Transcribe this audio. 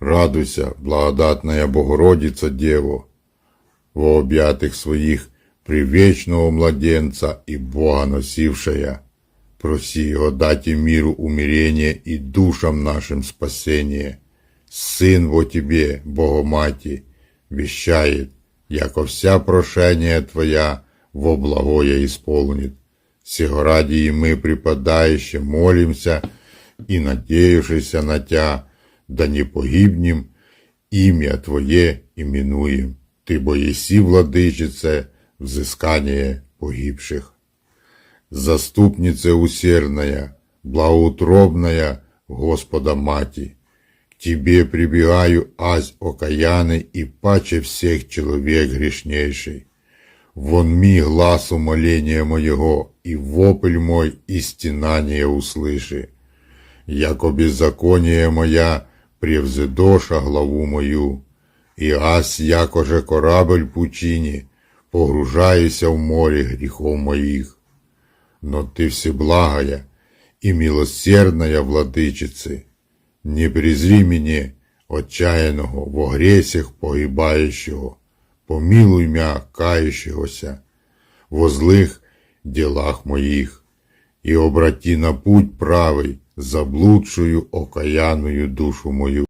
Радуйся, благодатная Богородица Дево, во объятых своих привечного младенца и Бога носившая. Проси его дать им миру умирение и душам нашим спасение. Сын во тебе, Богомати, вещает, яко вся прошение Твоя во благое исполнит. Сего ради и мы, припадающе, молимся и надеявшися на Тя, да не погибнем, ім'я Твоє іменуєм. Ти бо єсі, владичице, взискання погибших. Заступнице усердная, благоутробная Господа Мати, Тебе прибегаю, ась окаянный и паче всех человек грешнейший. Вон ми глаз умоления моего, и вопль мой, и стенание услыши. Яко беззаконие моя превзедоша главу мою, и ась, яко же корабль пучині, погружаюся в море гріхов моїх. Но ты всеблагая и милосердная владычицы, не презри мне, отчаянного, во гресях погибающего, помилуй мя кающегося, во злых делах моих, и обрати на путь правый заблудшую окаяною душу мою.